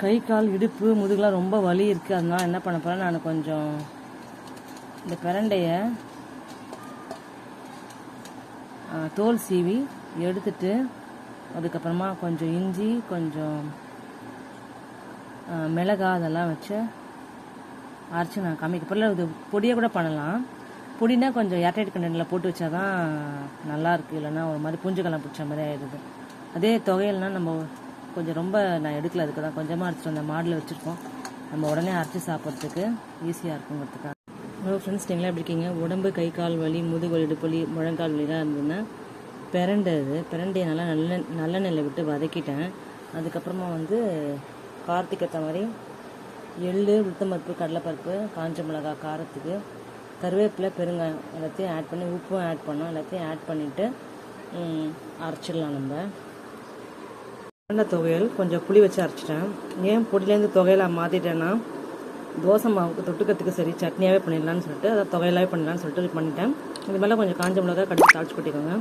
கை கால் இடுப்பு முதுகுலாம் ரொம்ப வலி இருக்குது அதனால் என்ன பண்ண போகிறேன் நான் கொஞ்சம் இந்த பிரண்டைய தோல் சீவி எடுத்துட்டு அதுக்கப்புறமா கொஞ்சம் இஞ்சி கொஞ்சம் மிளகா அதெல்லாம் வச்சு அரைச்சி நான் காமிக்க போகல இது பொடியை கூட பண்ணலாம். பொடினா கொஞ்சம் ஏர்டைட் கண்டெய்னரில் போட்டு வச்சா தான் நல்லாயிருக்கு இல்லைன்னா ஒரு மாதிரி பூஞ்சக்கெல்லாம் பிடிச்ச மாதிரி ஆயிடுது. அதே தொகையில்னா நம்ம கொஞ்சம் ரொம்ப நான் எடுக்கல அதுக்கு தான் கொஞ்சமாக அரைச்சிட்டு வந்த மாடில் வச்சுருக்கோம். நம்ம உடனே அரைச்சி சாப்பிட்றதுக்கு ஈஸியாக இருக்குங்கிறதுக்காக. ஹலோ ஃப்ரெண்ட்ஸ் நீங்களா எப்படி இருக்கீங்க? உடம்பு கை கால் வலி முதுகு இடுப்பலி முழங்கால் வலிலாம் இருந்ததுன்னா பிரண்டை இது பிரண்டையை நல்லா நல்ல நல்லெண்ணெயில் விட்டு வதக்கிட்டேன். அதுக்கப்புறமா வந்து கார்த்திக் ஏற்ற மாதிரி எள்ளு உளுத்தம்பருப்பு கடலைப்பருப்பு காஞ்ச மிளகா காரத்துக்கு கருவேப்பிலை பெருங்காயம் எல்லாத்தையும் ஆட் பண்ணி உப்பும் ஆட் பண்ணோம். எல்லாத்தையும் ஆட் பண்ணிவிட்டு அரைச்சிடலாம் நம்ம. பிரண்டை துவையல் கொஞ்சம் புளி வச்சு அரைச்சிட்டேன். ஏன் பொடியிலேருந்து துவையலாக மாற்றிட்டேன்னா தோசை மாவுக்கு தொட்டுக்கிறதுக்கு சரி சட்னியாகவே பண்ணிடலான்னு சொல்லிட்டு அதை துவையலாகவே பண்ணிடலான்னு சொல்லிட்டு இது பண்ணிட்டேன். இது மேலே கொஞ்சம் காஞ்ச மிளகா கடிச்சு தாளிச்சு கொட்டிக்கோங்க.